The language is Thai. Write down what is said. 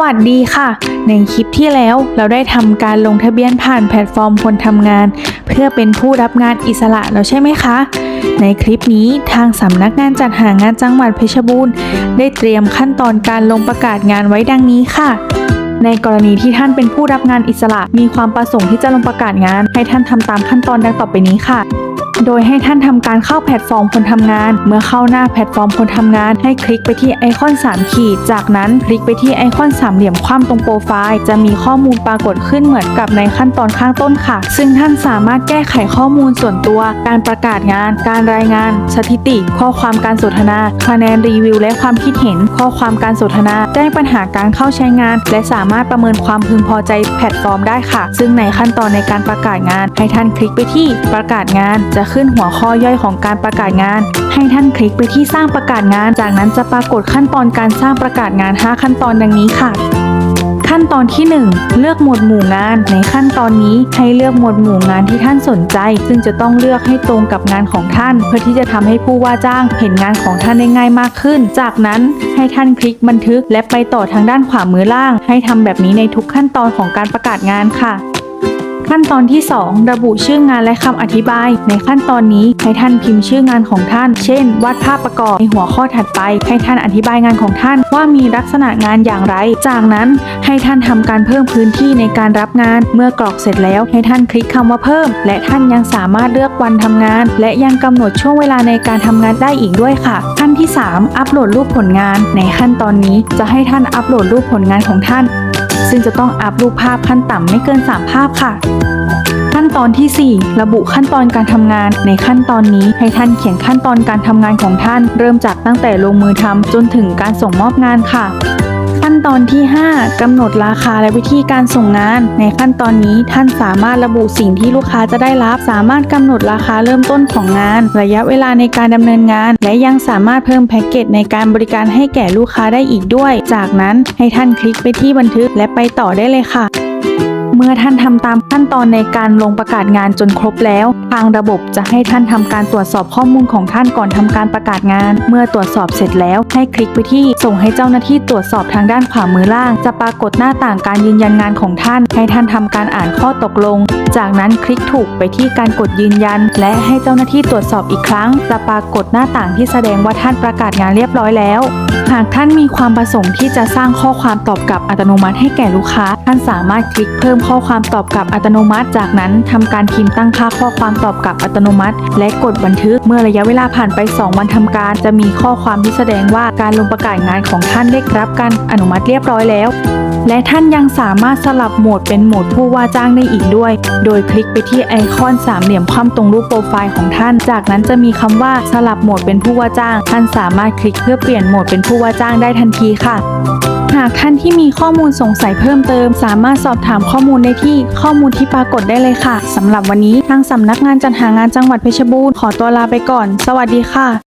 วัสดีค่ะ ในคลิปที่แล้วเราได้ทำการลงทะเบียนผ่านแพลตฟอร์มคนทำงาน เพื่อเป็นผู้รับงานอิสระแล้วใช่ไหมคะ ในคลิปนี้ทางสำนักงานจัดหางานจังหวัดเพชรบูรณ์ ได้เตรียมขั้นตอนการลงประกาศงานไว้ดังนี้ค่ะในกรณีที่ท่านเป็นผู้รับงานอิสระ มีความประสงค์ที่จะลงประกาศงาน ให้ท่านทำตามขั้นตอนดังต่อไปนี้ค่ะ โดยให้ท่านทำการเข้าแพลตฟอร์มคนทำงาน เมื่อเข้าหน้าแพลตฟอร์มคนทำงาน ให้คลิกไปที่ไอคอน 3 ขีด จากนั้นคลิกไปที่ไอคอนสามเหลี่ยมคว่ำตรงโปรไฟล์จะมีข้อมูลปรากฏขึ้นเหมือนกับในขั้นตอนข้างต้นค่ะ ซึ่งท่านสามารถแก้ไขข้อมูลส่วนตัว การประกาศงาน การรายงาน สถิติ ข้อความการสนทนา คะแนนรีวิว และความคิดเห็น ข้อความการสนทนา แจ้งปัญหาการเข้าใช้งาน และสามารถประเมินความพึงพอใจแพลตฟอร์มได้ค่ะ ซึ่งในขั้นตอนในการประกาศงาน ให้ท่านคลิกไปที่ประกาศงานจะขึ้นหัวข้อย่อยของการประกาศงาน ให้ท่านคลิกไปที่สร้างประกาศงาน จากนั้นจะปรากฏขั้นตอนการสร้างประกาศงาน 5 ขั้นตอนดังนี้ค่ะ ขั้นตอนที่ 1 เลือกหมวดหมู่งาน ในขั้นตอนนี้ให้เลือกหมวดหมู่งานที่ท่านสนใจ ซึ่งจะต้องเลือกให้ตรงกับงานของท่าน เพื่อที่จะทำให้ผู้ว่าจ้างเห็นงานของท่านได้ง่ายมากขึ้น จากนั้นให้ท่านคลิกบันทึก และไปต่อทางด้านขวามือล่าง ให้ทำแบบนี้ในทุกขั้นตอนของการประกาศงานค่ะ ขั้นตอนที่ 2 ระบุชื่องานและคำอธิบาย ในขั้นตอนนี้ให้ท่านพิมพ์ชื่องานของท่าน เช่น วาดภาพประกอบในหัวข้อถัดไป ให้ท่านอธิบายงานของท่านว่ามีลักษณะงานอย่างไร จากนั้นให้ท่านทำการเพิ่มพื้นที่ในการรับงาน เมื่อกรอกเสร็จแล้วให้ท่านคลิกคำว่าเพิ่ม และท่านยังสามารถเลือกวันทำงาน และยังกำหนดช่วงเวลาในการทำงานได้อีกด้วยค่ะ ขั้นที่ 3 อัปโหลดรูปผลงาน ในขั้นตอนนี้จะให้ท่านอัปโหลดรูปผลงานของท่าน ซึ่งจะต้องอัปรูปภาพขั้นต่ำไม่เกิน 3 ภาพค่ะ ขั้นตอนที่ 4 ระบุขั้นตอนการทำงาน ในขั้นตอนนี้ให้ท่านเขียนขั้นตอนการทำงานของท่าน เริ่มจากตั้งแต่ลงมือทำจนถึงการส่งมอบงานค่ะ ตอนที่ 5กำหนดราคาและวิธีการส่งงาน ในขั้นตอนนี้ท่านสามารถระบุสิ่งที่ลูกค้าจะได้รับ สามารถกำหนดราคาเริ่มต้นของงาน ระยะเวลาในการดำเนินงาน และยังสามารถเพิ่มแพ็กเกจในการบริการให้แก่ลูกค้าได้อีกด้วย จากนั้นให้ท่านคลิกไปที่บันทึกและไปต่อได้เลยค่ะ เมื่อท่านทำตามขั้นตอนในการลงประกาศงานจนครบแล้ว ทางระบบจะให้ท่านทำการตรวจสอบข้อมูลของท่านก่อนทำการประกาศงาน เมื่อตรวจสอบเสร็จแล้วให้คลิกไปที่ ส่งให้เจ้าหน้าที่ตรวจสอบทางด้านขวามือล่าง จะปรากฏหน้าต่างการยืนยันงานของท่าน ให้ท่านทำการอ่านข้อตกลง จากนั้นคลิกถูกไปที่การกดยืนยัน และให้เจ้าหน้าที่ตรวจสอบอีกครั้ง จะปรากฏหน้าต่างที่แสดงว่าท่านประกาศงานเรียบร้อยแล้ว หากท่านมีความประสงค์ที่จะสร้างข้อความตอบกลับอัตโนมัติให้แก่ลูกค้า ท่านสามารถคลิกเพิ่มข้อความตอบกลับอัตโนมัติ จากนั้นทำการพิมพ์ตั้งค่าข้อความตอบกลับอัตโนมัติ และกดบันทึกเมื่อระยะเวลาผ่านไป 2 วันทำการ จะมีข้อความที่แสดงว่าการลงประกาศงานของท่านได้รับการอนุมัติเรียบร้อยแล้ว และท่านยังสามารถสลับโหมดเป็นโหมดผู้ว่าจ้างได้อีกด้วย โดยคลิกไปที่ไอคอนสามเหลี่ยมคว่ำตรงรูปโปรไฟล์ของท่าน จากนั้นจะมีคำว่าสลับโหมดเป็นผู้ว่าจ้าง ท่านสามารถคลิกเพื่อเปลี่ยนโหมดเป็นผู้ว่าจ้างได้ทันทีค่ะ หากท่านที่มีข้อมูลสงสัยเพิ่มเติม สามารถสอบถามข้อมูลได้ที่ข้อมูลที่ปรากฏได้เลยค่ะสำหรับวันนี้ทางสำนักงานจัดหางานจังหวัดเพชรบูรณ์ขอตัวลาไปก่อน สวัสดีค่ะ